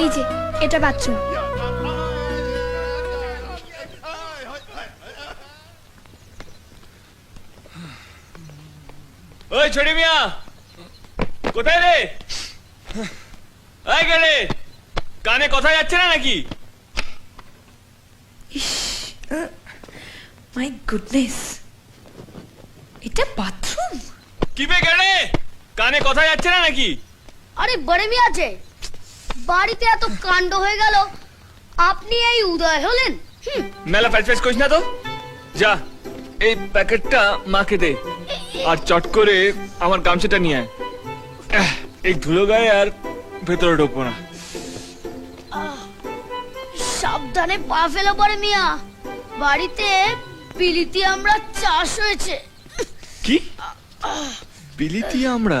এই যে এটা বাথরুম। ওই ছোটি মিয়া কোথায় রে? এই গেলে কানে কথা যাচ্ছে না নাকি? মাই গুডনেস এটা বাথরুম? কি বে গেলে? কানে কথা যাচ্ছে না নাকি? আরে বড়ে মি আছে বাড়িতে এত কাণ্ড হয়ে গেল আপনি এই উদয় হলেন। মেলা ফ্যাচ করিস না তো? যা এই প্যাকেটটা মাকে দে আর চট করে আমার গামছাটা নিয়ে আয়। এই ধুলো গায়ে আর ভেতরে ঢুকবো না। সাবধানে পা ফেলো পরে মিয়া। বাড়িতে বিলিতি আমরা চাষ হয়েছে। কি? বিলিতি আমরা?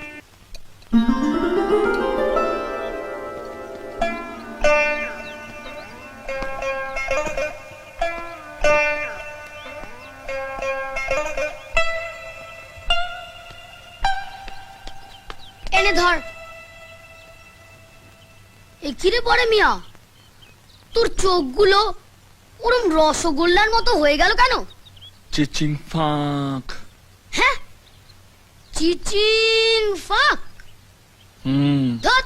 এনে ধর। এ কিরে পরে মিয়া? তোর চোখগুলো ওরম রসগোল্লার মতো হয়ে গেল কেন? চিচিং ফাঁক। হ্যাঁ? চিচিং ফাক। হুম। ধত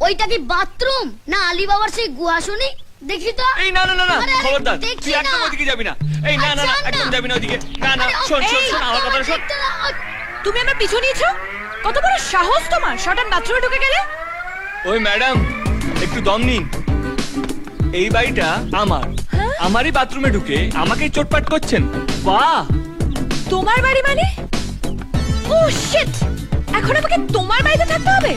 ওইটা কি বাথরুম না আলী বাবার সেই গুহা শুনি দেখি তো? এই না না না না খবরদার তুই একদম ওদিকে যাবি না। এই না না না আচ্ছা, একদম যাবি না ওদিকে না না শোন শোন শোন আমার কথাটা শোন। তুমি আমার পিছু নিয়েছো? কত বড় সাহস তোমার শটান বাথরুমে ঢুকে গেলে? ওই ম্যাডাম একটু দম নিন। এই বাড়িটা আমার। আমারই বাথরুমে ঢুকে আমাকেই চোটপাট করছেন। বাহ! তোমার বাড়ি মানে? ও শিট এখন আমাকে তোমার বাড়িতে থাকতে হবে?